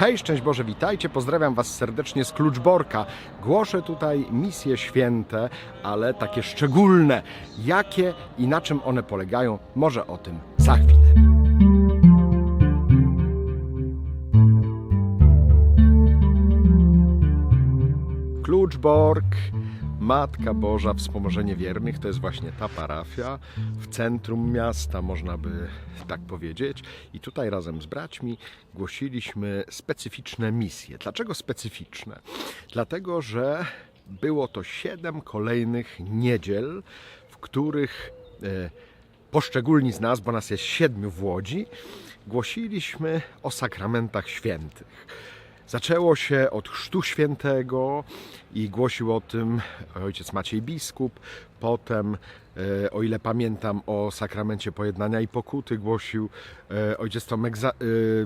Hej, szczęść Boże, witajcie, pozdrawiam Was serdecznie z Kluczborka. Głoszę tutaj misje święte, ale takie szczególne. Jakie i na czym one polegają, może o tym za chwilę. Kluczbork, Matka Boża, Wspomożenie Wiernych, to jest właśnie ta parafia w centrum miasta, można by tak powiedzieć. I tutaj razem z braćmi głosiliśmy specyficzne misje. Dlaczego specyficzne? Dlatego, że było to siedem kolejnych niedziel, w których e, poszczególni z nas, bo nas jest siedmiu w Łodzi, głosiliśmy o sakramentach świętych. Zaczęło się od Chrztu Świętego i głosił o tym ojciec Maciej Biskup. Potem, e, o ile pamiętam, o sakramencie pojednania i pokuty głosił e, ojciec Tomek e,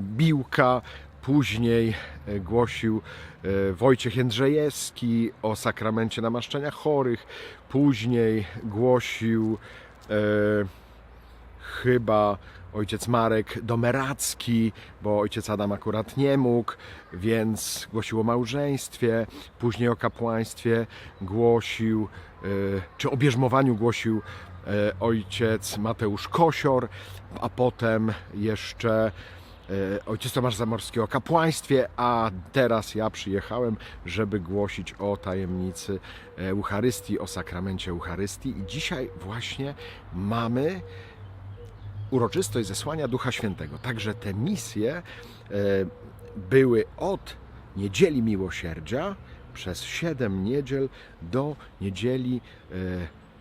Biłka. Później głosił Wojciech Jędrzejewski o sakramencie namaszczenia chorych. Później głosił chyba ojciec Marek Domeracki, bo ojciec Adam akurat nie mógł, więc głosił o małżeństwie, później o kapłaństwie głosił, e, czy o bierzmowaniu głosił e, ojciec Mateusz Kosior, a potem jeszcze e, ojciec Tomasz Zamorski o kapłaństwie, a teraz ja przyjechałem, żeby głosić o tajemnicy Eucharystii, o sakramencie Eucharystii. I dzisiaj właśnie mamy uroczystość zesłania Ducha Świętego. Także te misje e, były od niedzieli miłosierdzia przez siedem niedziel do niedzieli e,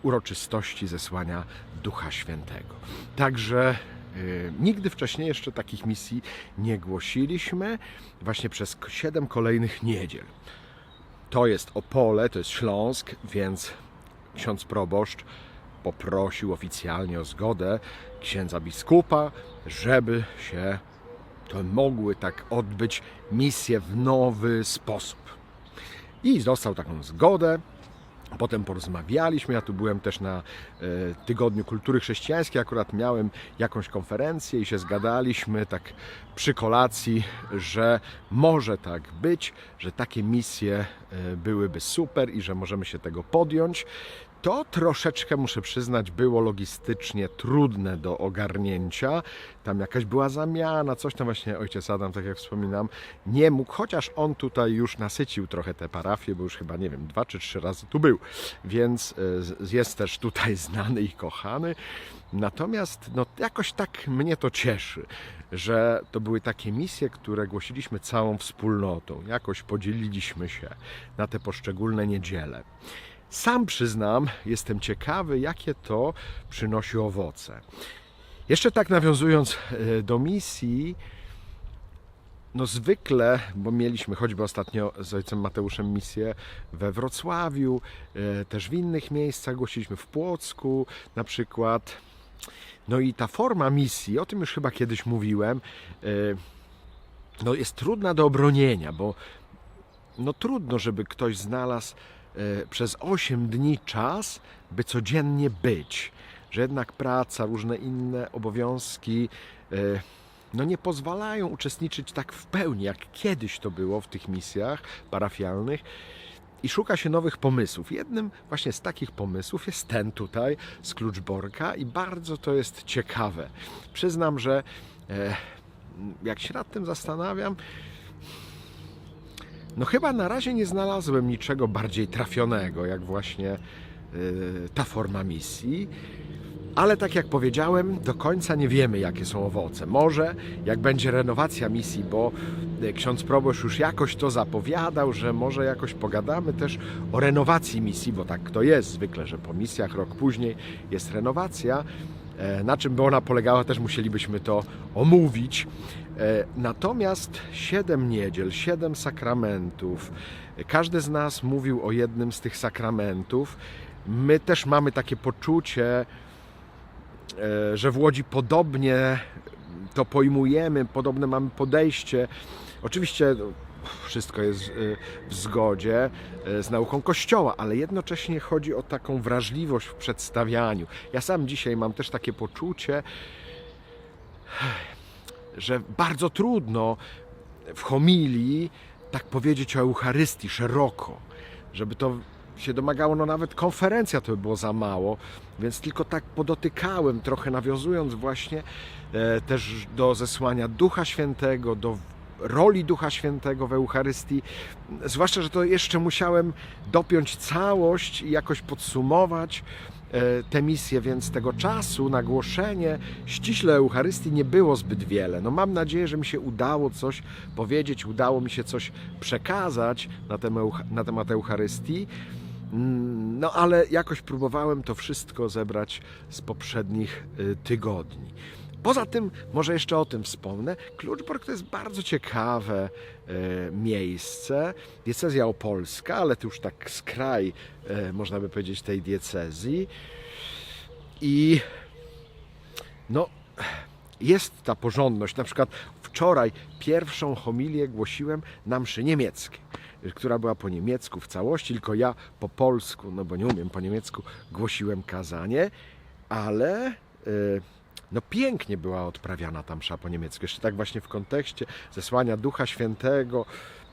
uroczystości zesłania Ducha Świętego. Także e, nigdy wcześniej jeszcze takich misji nie głosiliśmy, właśnie przez siedem kolejnych niedziel. To jest Opole, to jest Śląsk, więc ksiądz proboszcz poprosił oficjalnie o zgodę księdza biskupa, żeby się to mogły tak odbyć misje w nowy sposób. I dostał taką zgodę. Potem porozmawialiśmy. Ja tu byłem też na e, Tygodniu Kultury Chrześcijańskiej. Akurat miałem jakąś konferencję i się zgadaliśmy tak przy kolacji, że może tak być, że takie misje e, byłyby super i że możemy się tego podjąć. To troszeczkę, muszę przyznać, było logistycznie trudne do ogarnięcia. Tam jakaś była zamiana, coś tam właśnie ojciec Adam, tak jak wspominam, nie mógł, chociaż on tutaj już nasycił trochę te parafie, bo już chyba, nie wiem, dwa czy trzy razy tu był, więc e, jest też tutaj znany i kochany. Natomiast no, jakoś tak mnie to cieszy, że to były takie misje, które głosiliśmy całą wspólnotą. Jakoś podzieliliśmy się na te poszczególne niedziele. Sam przyznam, jestem ciekawy, jakie to przynosi owoce. Jeszcze tak nawiązując e, do misji, no zwykle, bo mieliśmy choćby ostatnio z ojcem Mateuszem misję we Wrocławiu, e, też w innych miejscach, głosiliśmy w Płocku na przykład. No i ta forma misji, o tym już chyba kiedyś mówiłem, e, no jest trudna do obronienia, bo no trudno, żeby ktoś znalazł przez 8 dni czas, by codziennie być. Że jednak praca, różne inne obowiązki e, no nie pozwalają uczestniczyć tak w pełni, jak kiedyś to było w tych misjach parafialnych. I szuka się nowych pomysłów. Jednym właśnie z takich pomysłów jest ten tutaj z Kluczborka i bardzo to jest ciekawe. Przyznam, że e, jak się nad tym zastanawiam, no chyba na razie nie znalazłem niczego bardziej trafionego, jak właśnie y, ta forma misji. Ale tak jak powiedziałem, do końca nie wiemy, jakie są owoce. Może jak będzie renowacja misji, bo y, ksiądz proboszcz już jakoś to zapowiadał, że może jakoś pogadamy też o renowacji misji, bo tak to jest zwykle, że po misjach rok później jest renowacja. E, Na czym by ona polegała, też musielibyśmy to omówić. E, Natomiast siedem niedziel, siedem sakramentów. Każdy z nas mówił o jednym z tych sakramentów. My też mamy takie poczucie, e, że w Łodzi podobnie to pojmujemy, podobne mamy podejście. Oczywiście no, wszystko jest e, w zgodzie z nauką Kościoła, ale jednocześnie chodzi o taką wrażliwość w przedstawianiu. Ja sam dzisiaj mam też takie poczucie, że bardzo trudno w homilii tak powiedzieć o Eucharystii szeroko, żeby to się domagało, no nawet konferencja to by było za mało, więc tylko tak podotykałem, trochę nawiązując właśnie e, też do zesłania Ducha Świętego, do roli Ducha Świętego w Eucharystii. Zwłaszcza, że to jeszcze musiałem dopiąć całość i jakoś podsumować e, tę misję, więc tego czasu na głoszenie ściśle Eucharystii nie było zbyt wiele. No mam nadzieję, że mi się udało coś powiedzieć, udało mi się coś przekazać na temat, na temat Eucharystii. Mm, No ale jakoś próbowałem to wszystko zebrać z poprzednich y, tygodni. Poza tym, może jeszcze o tym wspomnę, Kluczbork to jest bardzo ciekawe miejsce. Diecezja opolska, ale to już tak skraj, e, można by powiedzieć, tej diecezji. I no, jest ta porządność. Na przykład wczoraj pierwszą homilię głosiłem na mszy niemieckiej, która była po niemiecku w całości, tylko ja po polsku, no bo nie umiem po niemiecku, głosiłem kazanie, ale y, no pięknie była odprawiana ta msza po niemiecku. Jeszcze tak właśnie w kontekście zesłania Ducha Świętego,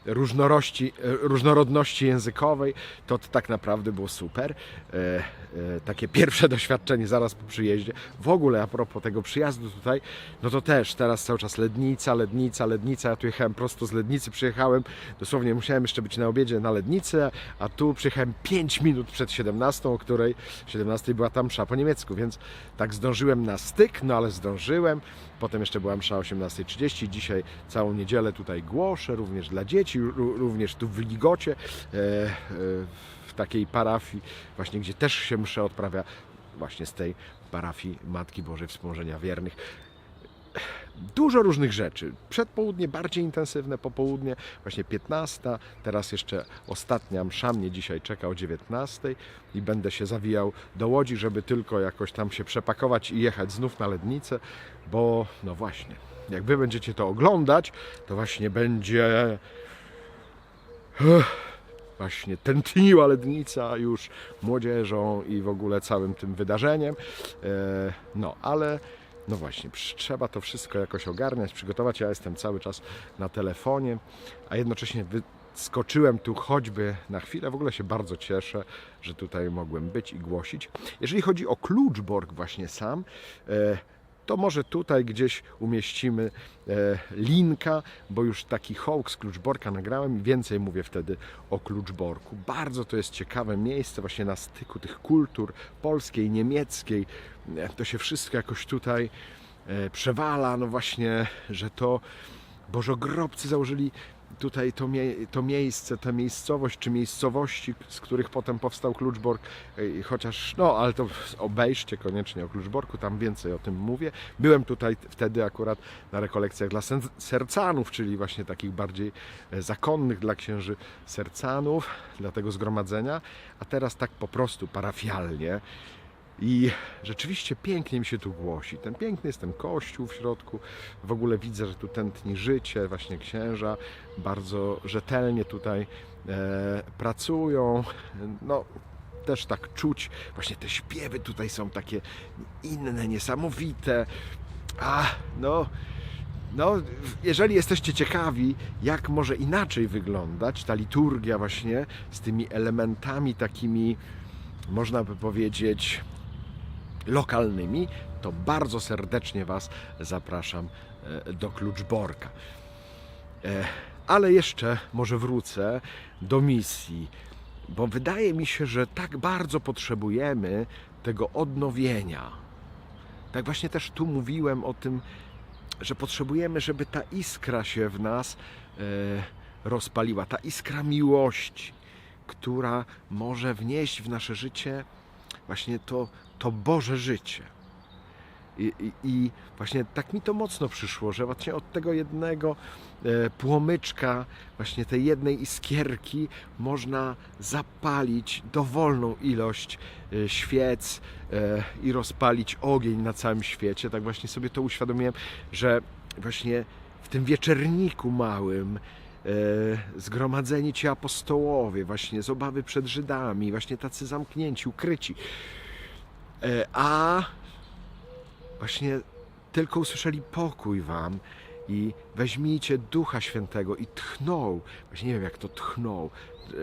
różnorości, e, różnorodności językowej, to, to tak naprawdę było super. E, e, takie pierwsze doświadczenie zaraz po przyjeździe. W ogóle a propos tego przyjazdu tutaj, no to też teraz cały czas Lednica, Lednica, Lednica. Ja tu jechałem prosto z Lednicy, przyjechałem, dosłownie musiałem jeszcze być na obiedzie na Lednicy, a tu przyjechałem 5 minut przed 17, o której 17 była tam msza po niemiecku, więc tak zdążyłem na styk, no ale zdążyłem. Potem jeszcze była msza o 18.30. Dzisiaj całą niedzielę tutaj głoszę, również dla dzieci, ró- również tu w Ligocie, e, e, w takiej parafii, właśnie gdzie też się msze odprawia, właśnie z tej parafii Matki Bożej Wspomożenia Wiernych. Dużo różnych rzeczy. Przedpołudnie bardziej intensywne, popołudnie właśnie 15, teraz jeszcze ostatnia msza mnie dzisiaj czeka o 19 i będę się zawijał do Łodzi, żeby tylko jakoś tam się przepakować i jechać znów na Lednicę, bo no właśnie, jak wy będziecie to oglądać, to właśnie będzie właśnie tętniła Lednica już młodzieżą i w ogóle całym tym wydarzeniem. E, No, ale no właśnie, trzeba to wszystko jakoś ogarniać, przygotować. Ja jestem cały czas na telefonie, a jednocześnie wyskoczyłem tu choćby na chwilę. W ogóle się bardzo cieszę, że tutaj mogłem być i głosić. Jeżeli chodzi o Kluczborg właśnie sam, e, to może tutaj gdzieś umieścimy e, linka, bo już taki hoax Kluczborka nagrałem więcej mówię wtedy o Kluczborku. Bardzo to jest ciekawe miejsce właśnie na styku tych kultur polskiej, niemieckiej. E, To się wszystko jakoś tutaj e, przewala, no właśnie, że to bożogrobcy założyli tutaj to, mie to miejsce, tę miejscowość, czy miejscowości, z których potem powstał Kluczbork, chociaż, no, ale to obejrzcie koniecznie o Kluczborku, tam więcej o tym mówię. Byłem tutaj wtedy akurat na rekolekcjach dla sercanów, czyli właśnie takich bardziej e, zakonnych dla księży sercanów, dla tego zgromadzenia, a teraz tak po prostu parafialnie. I rzeczywiście pięknie mi się tu głosi. Ten piękny jest ten kościół w środku. W ogóle widzę, że tu tętni życie, właśnie księża bardzo rzetelnie tutaj e, pracują. No, też tak czuć. Właśnie te śpiewy tutaj są takie inne, niesamowite. A, no, no, jeżeli jesteście ciekawi, jak może inaczej wyglądać ta liturgia właśnie z tymi elementami takimi, można by powiedzieć, lokalnymi, to bardzo serdecznie Was zapraszam e, do Kluczborka. E, Ale jeszcze może wrócę do misji, bo wydaje mi się, że tak bardzo potrzebujemy tego odnowienia. Tak właśnie też tu mówiłem o tym, że potrzebujemy, żeby ta iskra się w nas e, rozpaliła, ta iskra miłości, która może wnieść w nasze życie właśnie to, to Boże życie. I, i, I właśnie tak mi to mocno przyszło, że właśnie od tego jednego e, płomyczka, właśnie tej jednej iskierki można zapalić dowolną ilość e, świec e, i rozpalić ogień na całym świecie. Tak właśnie sobie to uświadomiłem, że właśnie w tym wieczerniku małym zgromadzeni ci apostołowie, właśnie z obawy przed Żydami, właśnie tacy zamknięci, ukryci, a właśnie tylko usłyszeli pokój wam i weźmijcie Ducha Świętego i tchnął, właśnie nie wiem jak to tchnął, e,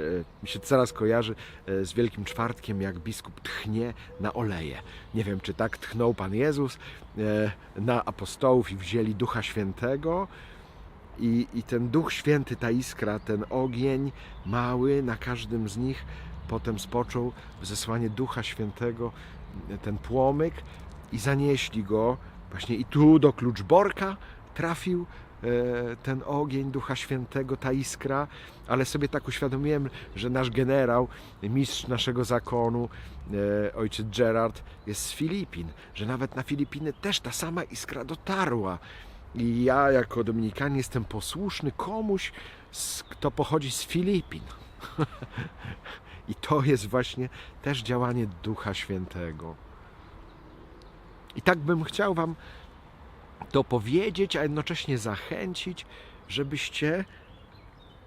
mi się teraz kojarzy e, z Wielkim Czwartkiem, jak biskup tchnie na oleje. Nie wiem, czy tak tchnął Pan Jezus e, na apostołów i wzięli Ducha Świętego. I, i ten Duch Święty, ta iskra, ten ogień mały na każdym z nich. Potem spoczął zesłanie Ducha Świętego, ten płomyk i zanieśli go właśnie i tu do Kluczborka trafił e, ten ogień Ducha Świętego, ta iskra, ale sobie tak uświadomiłem, że nasz generał, mistrz naszego zakonu, e, ojciec Gerard, jest z Filipin, że nawet na Filipiny też ta sama iskra dotarła. I ja jako Dominikanin jestem posłuszny komuś, kto pochodzi z Filipin. I to jest właśnie też działanie Ducha Świętego. I tak bym chciał Wam to powiedzieć, a jednocześnie zachęcić, żebyście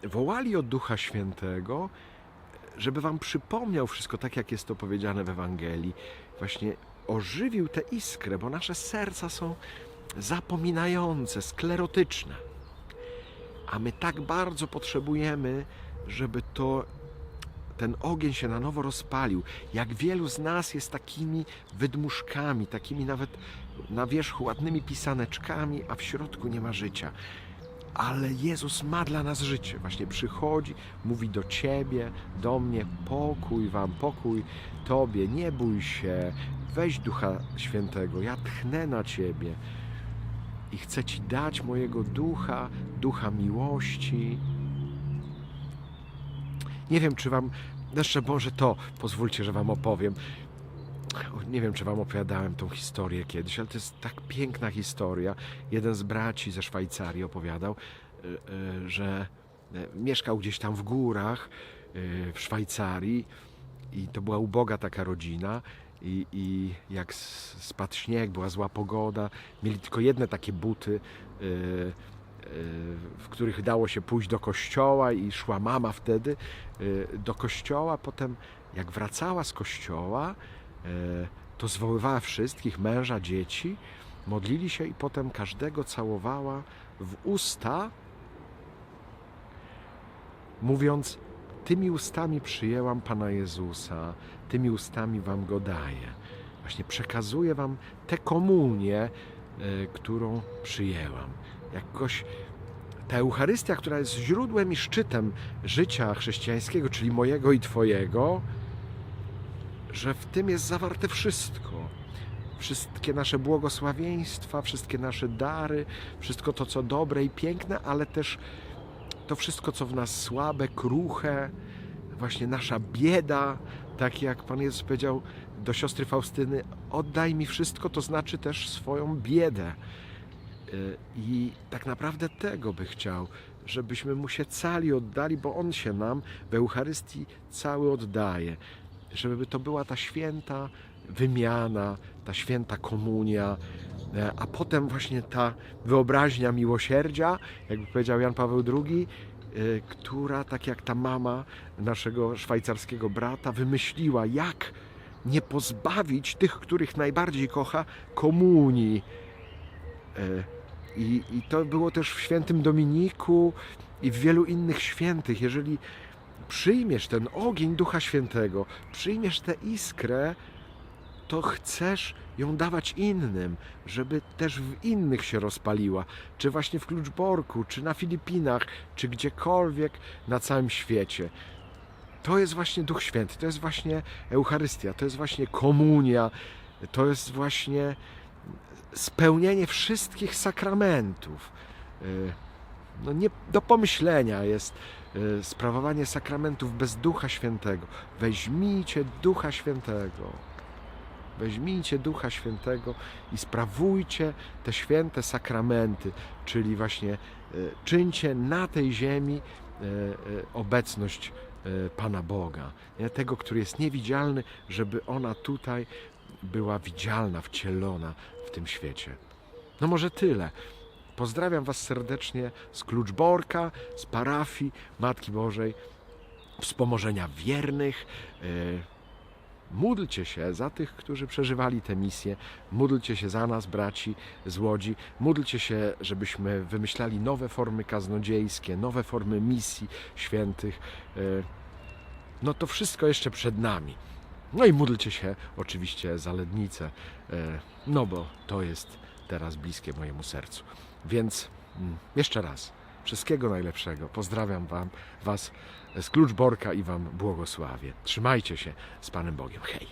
wołali o Ducha Świętego, żeby Wam przypomniał wszystko tak, jak jest to powiedziane w Ewangelii. Właśnie ożywił tę iskrę, bo nasze serca są zapominające, sklerotyczne. A my tak bardzo potrzebujemy, żeby to ten ogień się na nowo rozpalił. Jak wielu z nas jest takimi wydmuszkami, takimi nawet na wierzchu ładnymi pisaneczkami, a w środku nie ma życia. Ale Jezus ma dla nas życie. Właśnie przychodzi, mówi do ciebie, do mnie: pokój wam, pokój tobie, nie bój się, weź Ducha Świętego, ja tchnę na ciebie i chcę ci dać mojego ducha, ducha miłości. Nie wiem, czy wam, jeszcze może to pozwólcie, że wam opowiem. Nie wiem, czy wam opowiadałem tą historię kiedyś, ale to jest tak piękna historia. Jeden z braci ze Szwajcarii opowiadał, y, y, że y, mieszkał gdzieś tam w górach w Szwajcarii i to była uboga taka rodzina. I, I jak spadł śnieg, była zła pogoda, mieli tylko jedne takie buty, y, y, w których dało się pójść do kościoła i szła mama wtedy y, do kościoła. Potem jak wracała z kościoła, y, to zwoływała wszystkich, męża, dzieci, modlili się i potem każdego całowała w usta, mówiąc: Tymi ustami przyjęłam Pana Jezusa, tymi ustami Wam go daję. Właśnie przekazuję Wam tę komunię, y, którą przyjęłam. Jakoś ta Eucharystia, która jest źródłem i szczytem życia chrześcijańskiego, czyli mojego i Twojego, że w tym jest zawarte wszystko. Wszystkie nasze błogosławieństwa, wszystkie nasze dary, wszystko to, co dobre i piękne, ale też to wszystko, co w nas słabe, kruche, właśnie nasza bieda, tak jak Pan Jezus powiedział do siostry Faustyny, oddaj mi wszystko, to znaczy też swoją biedę. Y, I tak naprawdę tego by chciał, żebyśmy mu się cali oddali, bo on się nam w Eucharystii cały oddaje. Żeby to była ta święta wymiana, ta święta komunia, e, a potem właśnie ta wyobraźnia miłosierdzia, jakby powiedział Jan Paweł II, y, która, tak jak ta mama naszego szwajcarskiego brata, wymyśliła, jak nie pozbawić tych, których najbardziej kocha, komunii. I, I to było też w świętym Dominiku i w wielu innych świętych. Jeżeli przyjmiesz ten ogień Ducha Świętego, przyjmiesz tę iskrę, to chcesz ją dawać innym, żeby też w innych się rozpaliła. Czy właśnie w Kluczborku, czy na Filipinach, czy gdziekolwiek na całym świecie. To jest właśnie Duch Święty, to jest właśnie Eucharystia, to jest właśnie komunia, to jest właśnie spełnienie wszystkich sakramentów. Y, No nie do pomyślenia jest y, sprawowanie sakramentów bez Ducha Świętego. Weźmijcie Ducha Świętego. Weźmijcie Ducha Świętego i sprawujcie te święte sakramenty, czyli właśnie y, czyńcie na tej ziemi obecność Pana Boga, tego, który jest niewidzialny, żeby ona tutaj była widzialna, wcielona w tym świecie. No może tyle. Pozdrawiam Was serdecznie z Kluczborka, z parafii Matki Bożej, wspomożenia wiernych. Yy, módlcie się za tych, którzy przeżywali tę misję, módlcie się za nas, braci z Łodzi, módlcie się, żebyśmy wymyślali nowe formy kaznodziejskie, nowe formy misji świętych. E, No to wszystko jeszcze przed nami. No i módlcie się oczywiście za Lednicę, e, no bo to jest teraz bliskie mojemu sercu. Więc mm, jeszcze raz, wszystkiego najlepszego. Pozdrawiam wam, Was z Kluczborka i Wam błogosławię. Trzymajcie się z Panem Bogiem. Hej!